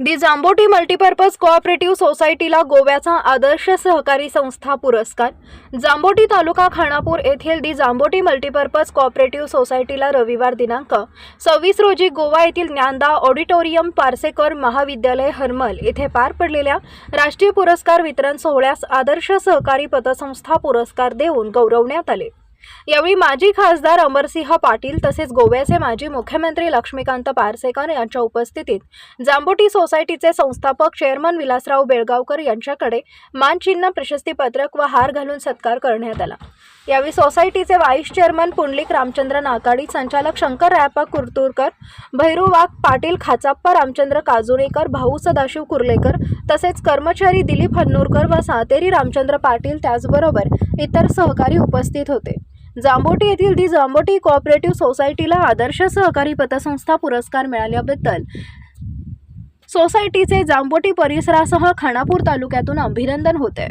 दी जांबोटी multipurpose cooperative सोसायटीला गोव्याचा आदर्श सहकारी संस्था पुरस्कार. जांबोटी तालुका खानापूर येथील दी जांबोटी मल्टीपर्पज कोऑपरेटिव्ह सोसायटीला रविवार दिनांक सव्वीस रोजी गोवा येथील ज्ञानदा ऑडिटोरियम पारसेकर महाविद्यालय हरमल येथे पार पडलेल्या राष्ट्रीय पुरस्कार वितरण सोहळ्यास आदर्श सहकारी पतसंस्था पुरस्कार देऊन गौरवण्यात आले. यावेळी माजी खासदार अमरसिंह पाटील तसेच गोव्याचे माजी मुख्यमंत्री लक्ष्मीकांत पारसेकर यांच्या उपस्थितीत जांबोटी सोसायटीचे संस्थापक चेअरमन विलासराव बेळगावकर यांच्याकडे मानचिन्ह प्रशस्तीपत्रक व हार घालून सत्कार करण्यात आला. यावेळी सोसायटीचे व्हाईस चेअरमन पुंडलिक रामचंद्र नाकाडी संचालक शंकर रायप्पा कुरतुरकर भैरू वाघ पाटील खाचाप्पा रामचंद्र काजुणेकर भाऊ सदाशिव कुर्लेकर तसेच कर्मचारी दिलीप हन्नूरकर व सातेरी रामचंद्र पाटील त्याचबरोबर इतर सहकारी उपस्थित होते. जांबोटी येथील दी जांबोटी कोऑपरेटिव्ह सोसायटीला आदर्श सहकारी पतसंस्था पुरस्कार मिळाल्याबद्दल सोसायटीचे जांबोटी परिसरासह खानापूर तालुक्यातून अभिनंदन होते.